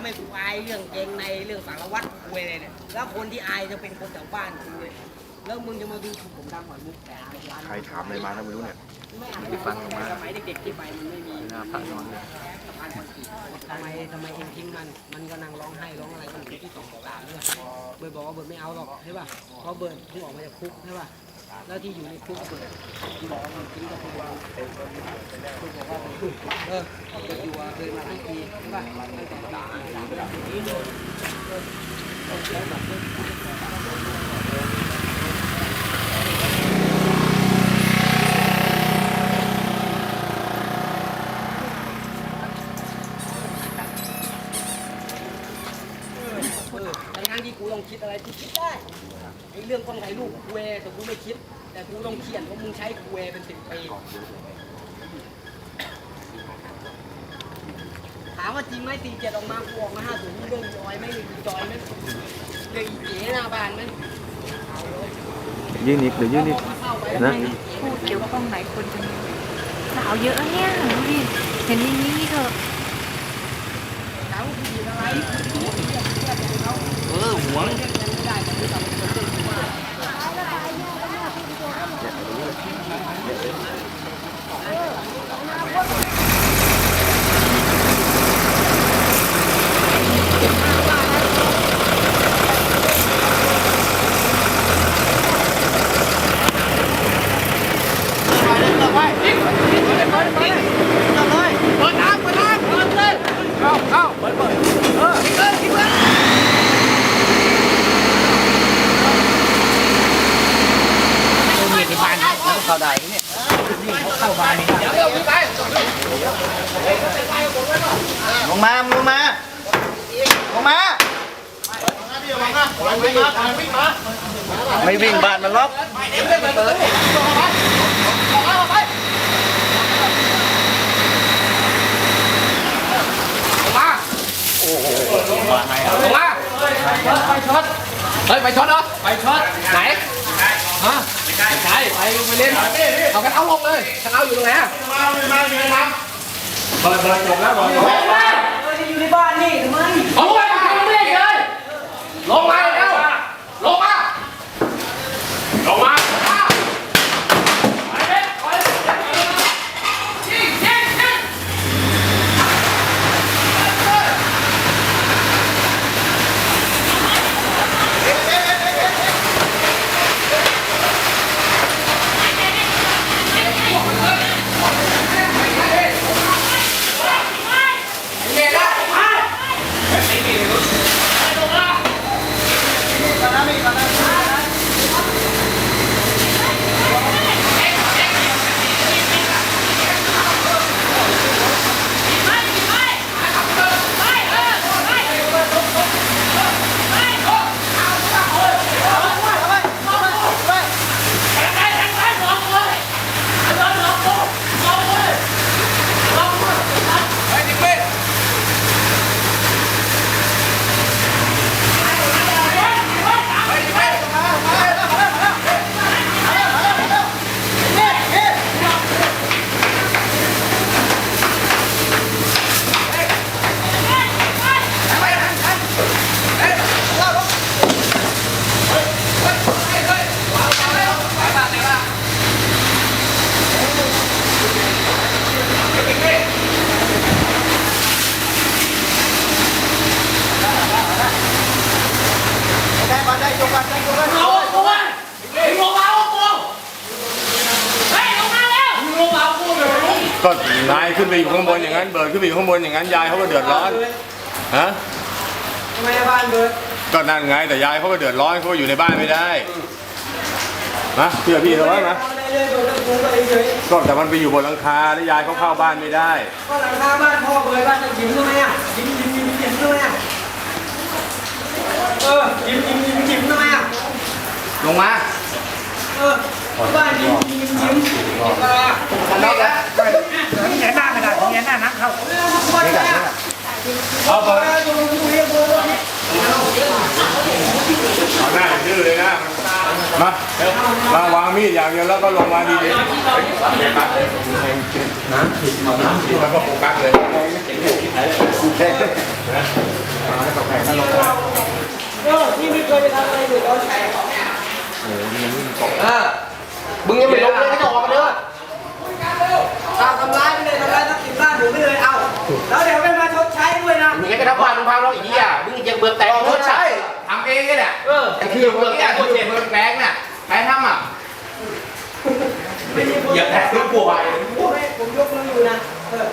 ำให้กูอายเรื่องเกงในเรื่องสารวัตรกูอะไรเนี่ยแล้วคนที่อายจะเป็นคนแถวบ้านกูเลยแล้วมึงจะมาดูถูกผมทำหอยมุกแต่อายร้านใครถามอะไรมาก็ไม่รู้เนี่ยไม่อ่านไปฟังมาสมัยเด็กๆที่ไปมันไม่มีหน้าพระนอนเลยสะพานคอนกรีตทำไมทำไมเองทิ้งมัน มันก็นั่งร้องไห้ร้องอะไรมันอยู่ที่สองสามเนี่ยเบิร์ดบอกว่าเบิร์ดไม่เอาหรอกใช่ป่ะเพราะเบิร์ดเพิ่งออกมาจากคุกใช่ป่ะ แล้วที่อยู่ในคุกก็เบิร์ดที่บอมันทิ้งกับตัวางคุกบอกว่าเออเบิร์ดอยู่อะเคยมาทั้งปีใช่ป่ะตั้งแต่สามสามสามปีเลยเออแล้วแบบเออแต่งานที่กูต้องคิดอะไรกูคิดได้ ไอ้เรื่องกล้องถ่ายรูปกูเอแต่กูไม่คิด แต่กูต้องเขียนว่ามึงใช้กูเอเป็นสิบปีถามว่าจริงไหมตีเจ็ดออกมากูออกมาห้าศูนย์เรื่องจอยไหมเรื่องจอยไหมเรื่องอีเจ๋หน้าบ้านไหมเอาเลยยื่นอีกหรือยื่นอีกพอเข้าไปนะพูดเกี่ยวข้องไหนคนจังเลยสาวเยอะเนี่ยดูดิเห็นอย่างนี้เถอะถามว่าผู้หญิงอะไรเรียกเรียกเขาเออหวง เรียกกันไม่ได้แต่ที่เราเป็นคนเรื่องที่ว่า ลง มาลงมาลงมา ไม่วิ่งบ้านมันล็อกลงมาไปช็อตเฮ้ยไปช็อตเหรอไปช็อตไหนฮะไม่ใช่ใช่ไปไปเล่นเอากันเอาลงเลยกันเอาอยู่ตรงไหนอะเอออยู่ ในบ้านนี่ทำไมเอาไปทำเล่นเลยลงมาแล้วลงมาลงมาไปเล่นไปเล่นยิงยิงยิง เอาตัวเฮ้ยลงมาเอาตัวเฮ้ยลงมาแล้วลงมาเอาตัวเลย ก็นายขึ้นไปอยู่ข้างบนอย่างนั้นเบิร์ดขึ้นไปอยู่ข้างบนอย่างนั้นยายเขาก็เดือดร้อนฮะทำไมบ้านเบิร์ดก็นั่นไงแต่ยายเขาก็เดือดร้อนเขาก็อยู่ในบ้านไม่ได้นะเชื่อพี่เถอะวะนะเอาได้เลยเบิร์ดแล้วกูก็เฉยก็แต่มันไปอยู่บนหลังคาแล้วยายเขาเข้าบ้านไม่ได้ๆก็หลังคาบ้านพ่อเบิร์ดบ้านจะยิ้มทำไมอะยิ้มยิ้มยิ้มยิ้มทำไมอะเออยิ้มยิ้มยิ้มยิ้มทำไมอะลงมาเออ บ้านยิ้มยิ้มยิ้มทำได้แล้วแง่หน้าไม่ได้แง่หน้านะเข้าเอาไปเอาหน้าดื้อเลยนะมามาวางมีดอย่างเดียวแล้วก็ลงมาดีๆน้ำผิดน้ำผิดแล้วก็โฟกัสเลยมาแล้วก็แข่งกันลงมาที่ไมีเคยไปทำอะไรหรือโดนแข่งของเนี่ยโอ้โหมันวิ่งตก มึงยังไม่ลงเลยให้จะออกมาเด้อตามทำร้ายไปเลยทำร้ายทรัพย์สินบ้านผมไปเลยเอาแล้วเดี๋ยวไม่มาชดใช้ด้วยนะมึงยังะทำบ้านมึงพังแล้อีกอะมึงยังเบิอแตกชดใช้ทำเองก็เนี่ยเออไอ้คือเบิกแตกคนเจ็บเบิอแตกน่ะใครทำอะอย่าแตกลูกบัวไปผมยกมืออยู่นะเออ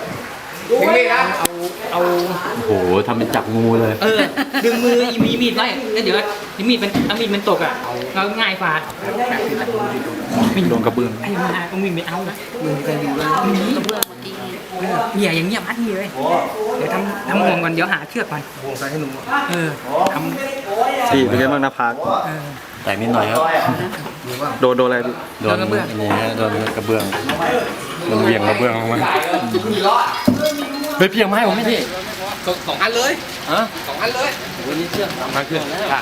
ถึงนี่นะเอาเอาโอ้โหทำเป็นจับงูเลย เออ ดึงมืออีมีมีดไว้แล้วเดี๋ยวที่มีดมันถ้ามีดมันตกอะเราง่ายฝ่าโดนกระเบื้องไอ้มาเอามีดไม่เอานะมึงจะอยู่แล้วหนีเหี้ยอย่างเงี้ยมัดนี่เลยเดี๋ยวทำทำห่วงก่อนเดี๋ยวหาเชือกก่อนวงใส่ให้หนุ่มเออทพี่เป็นไงบ้างนะพักำเออแต่นิดหน่อยครับ โดนโดนอะไรพี่โดนอันนี้ฮะโดนกระเบื้อง มันเหวี่ยงกระเบื้องออกมาเฮ้ยเพียงไม้ผมไม่ดิสองอันเลยฮะสองอันเลยมาขึ้นค่ะ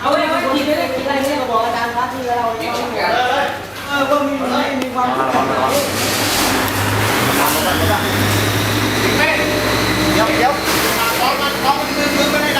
เอาเลยคนที่ไม่ได้กินอะไรเนี่ยก็บอกอาจารย์ครับที่เราเออว่ามีมีความสุขเดี๋ยวเดี๋ยว आप इतने दूर बने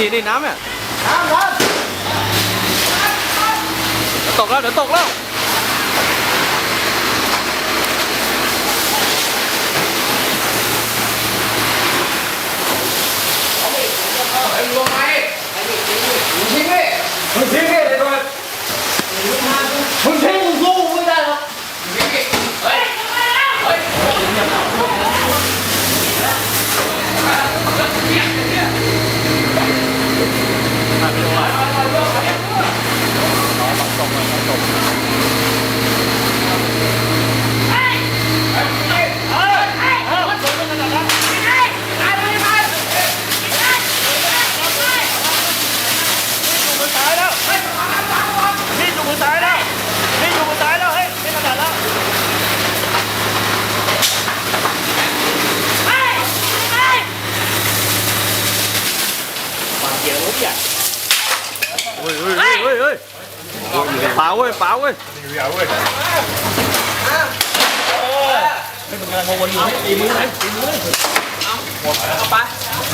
ทีนี่น้ำเนี่ยน้ำน้ำตกแล้วเดี๋ยวตกแล้วไอ้ลงไหมมึงทิ้งดิมึงทิ้งดิเลยด้วยมึงทิ้งมึงสู้ไม่ได้หรอกมึงทิ้งดิเฮ้ยเฮ้ย มาเป็นร้อย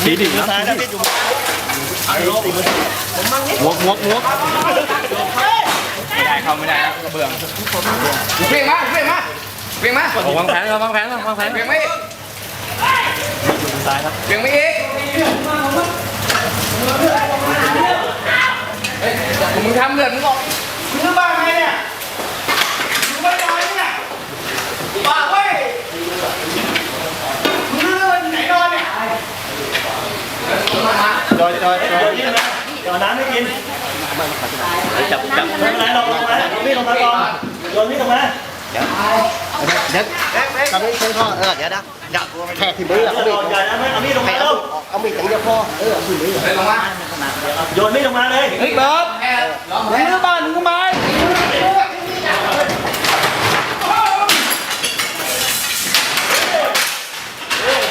ตีดิ่งนะหมวกหมวกหมวกเพียงมาเพียงมาเพียงมาเอาวางแผนครับวางแผนครับวางแผนเพียงไม่เพียงไม่เอีกมึงทำเลือดมึงออก มึงรู้บ้างไงเนี่ยมึงไม่นอนเนี่ยบ้าเว้ยมึงรู้ว่าไหนนอนเนี่ย จอยจอยจอยเดี๋ยวน้ำไม่กินจับจับไม่เป็นไรลงลงมาโยนมีดลงมาก่อนโยนมีดลงมาตอนนี้ฉันพ่อเออเดี๋ยวนะอย่าแค่ที่มืออย่าเอาโดมีดนอย่านะไม่เอามีดลงมาแล้วเอามีดอย่างเดียวพ่อเออเอามีดนี้เดินลงมาโยนมีดลงมาเลยเฮ้ยเบิร์ดมึงรู้บ้านมึงทำไม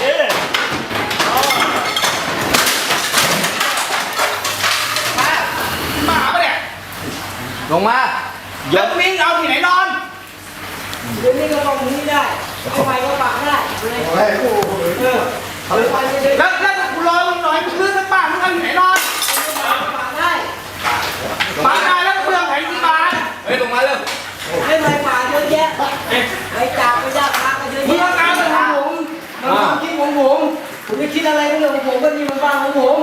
เอ๊ะ หมาปะเนี่ย ลงมาแล้วมึงเอาที่ไหนนอน เดี๋ยวนี้ก็ต้องนี้ได้เอาไปก็ปากได้เลยเออเอาไปเฉยแล้วแล้วกูรอมึงหน่อยมึงลื้อทั้งบ้านมึงเอาที่ไหนนอนๆปากได้ปากได้แล้วเปลืองแผ่นกี่บาทเฮ้ยลงมาเร็วให้ไปปากเยอะแยะไปจับไปยากพากันเยอะมึงแยะเอาการไปทำผมมันความคิดของผมผมจะคิดอะไรก็เรื่องของผมก็นี่มันบ้านของผม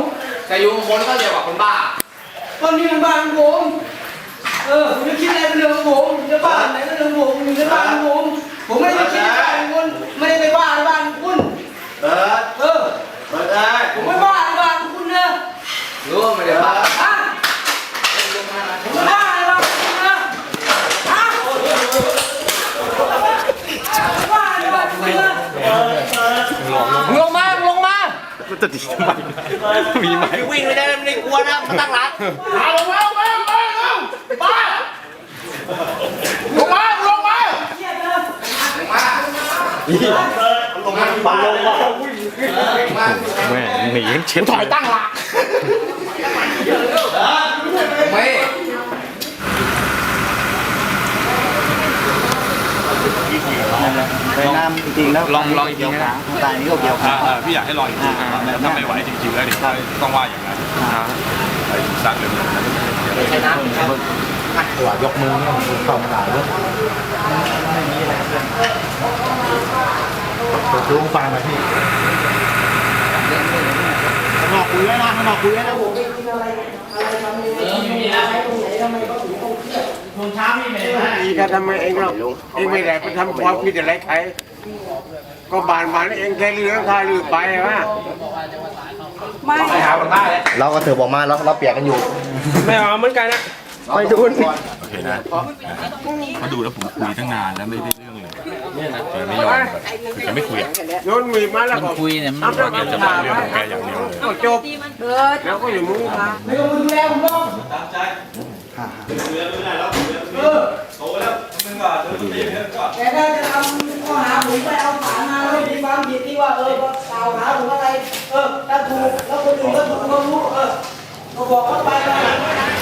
แต่อยู่บนก็เรียกว่าคนบ้าก็นี่มันบ้านของผมเออผมจะคิดอะไรก็นเรื่องของผมจะบ้านไหนก็เรื่องของผมอยู่ในบ้านของผมผมไม่ได้คิดในบ้านของคุณไม่ได้ไปบ้านบ้านคุณเบิร์ดเออเบิร์ดได้ผมไม่บ้านบ้านคุณนะรู้ว่าไม่ได้บ้าฮะผมไม่บ้าในบ้านของคุณนะฮะบ้าในบ้านของคุณนะมึงลงมาลงมาจะดีทำไมมีไหมวิ่งไม่ได้ไม่ได้กลัวนะมาตั้งหลักเอาลงมาลงมา ลงมาลงมาลงมาที่บ้าลงมาแม่หนีเฉียนถอยตั้งหลักไม่ไปน้ำจริงๆแล้วลองลองอีกทีนะตายนี้ก็เกี่ยวขาพี่อยากให้ลองอีกทีถ้าไม่ไหวจริงๆแล้วเดี๋ยวต้องว่าอย่างนั้นไปซักเลย พัดตัวยกมือเนี่ยมันเข้ามาหลายเว้ยไม่มีอะไรเพื่อนเปิดดูฟังมาพี่ข้างนอกคุยแล้วนะข้างนอกคุยแล้วนะไมก็ถืช่วงเช้าไม่เหม็นนะ ถ้าทำไมเองเราเองไม่ได้ไปทำความผิดอะไรใคร ก็บานบานเองแค่เรื่องค่าลือไปว่าไม่ ไปหาคนบ้เราก็ถือบอกมาเราเราเปียกกันอยู่ ไม่เอาเหมือนกันนะ ไปดูนโอเคนะเขาดูแล้วผมคุยตั้งนานแล้วไม่ได้เรื่องเลยแต่ไม่ยอมแบบคือจะไม่คุยอะโยนมีมาแล้วก็คุยเนี่ยมันเอาไปจะมาเรื่องของแกอย่างเดียวเลยก็จบแล้วก็อยู่มึงไม่ต้องมาดูแลผมหรอกแต่ถ้าจะทำข้อหาผมไปเอาฐานมาแล้วมีความผิดที่ว่าเออกล่าวหาผมอะไรเออถ้าถูกแล้วคนอื่นก็ถูกก็รู้เออก็บอกเขาไปว่าพ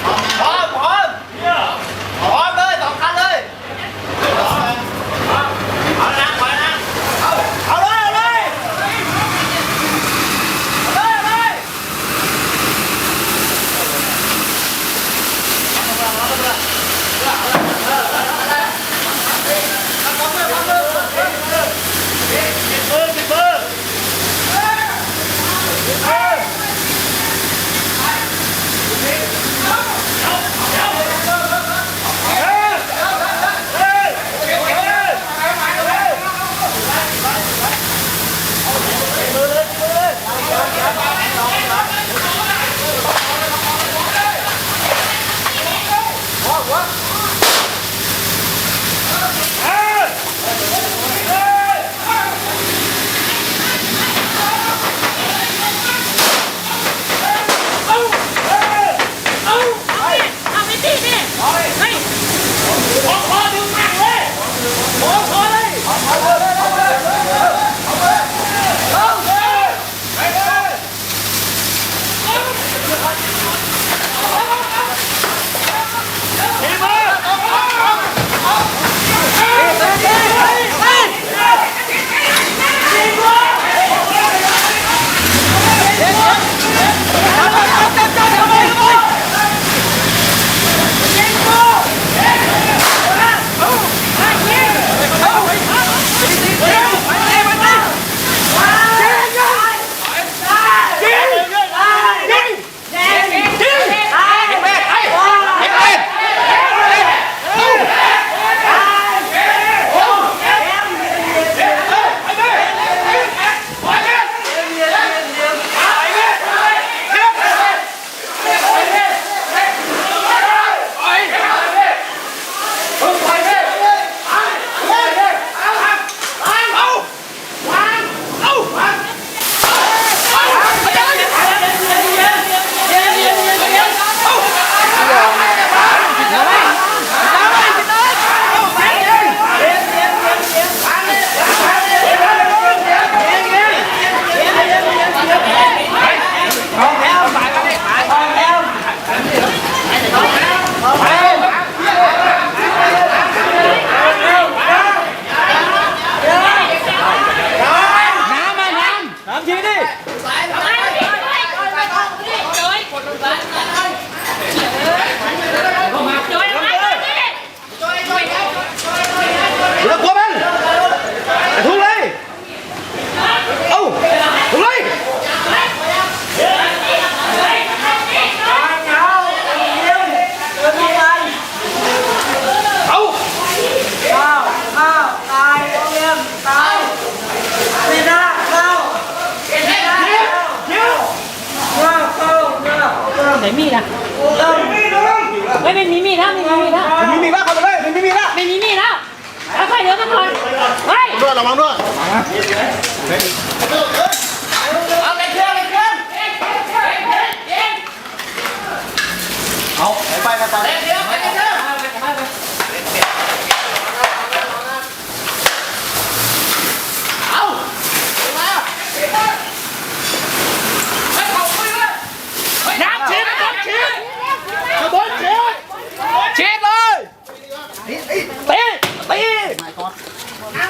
ระวังด้วย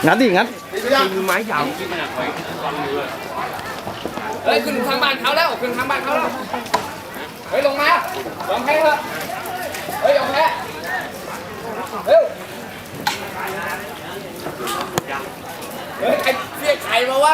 งัดดิงัดคือไม้ยาวไว้เฮ้ยขึ้นทางบ้านเขาแล้วขึ้นทางบ้านเขาแล้วเฮ้ยลงมาลงแพ้เถอะเฮ้ยลงแพ้เฮ้ยเฮ้ยใครเรียกใครมาวะ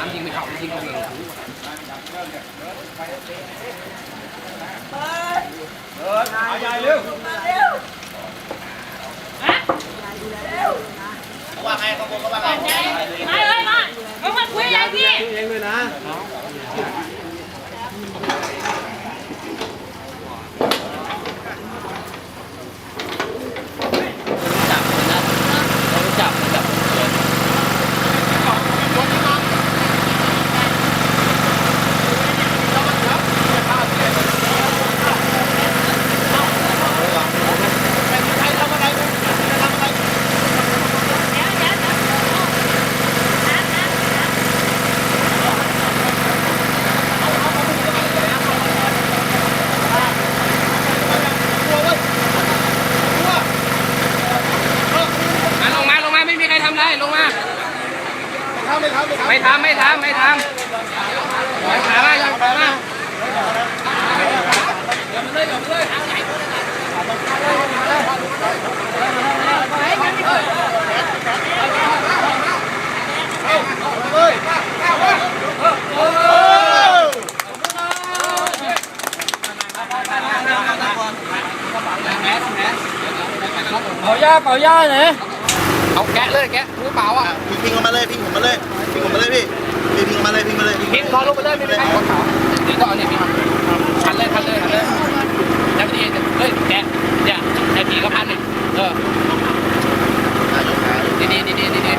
ามยิงไปเข่ายิงไปเลยเดินนาใหญ่เร็วว่ไงเขาบอกว่าไงมาเลยมาเขามาคุยยายพี่เองเลยนะ เอาย่าเลยเอาแกะเลยแกะมือเปล่าอะพิงพิงออมาเลยพิงผมมาเลยพิงผมมาเลยพี่พิงพิงมาเลยพิงมาเลยพิงคอลงมาเลยพิงเลยนไรนี่ก็เอาเนี่ยพิงชันเลยชันเลยชันเลยแล้วดีเฮ้ยแกะเนี่ยแกะผีก็พันหนึ่งเออดีดีดีดีดีดี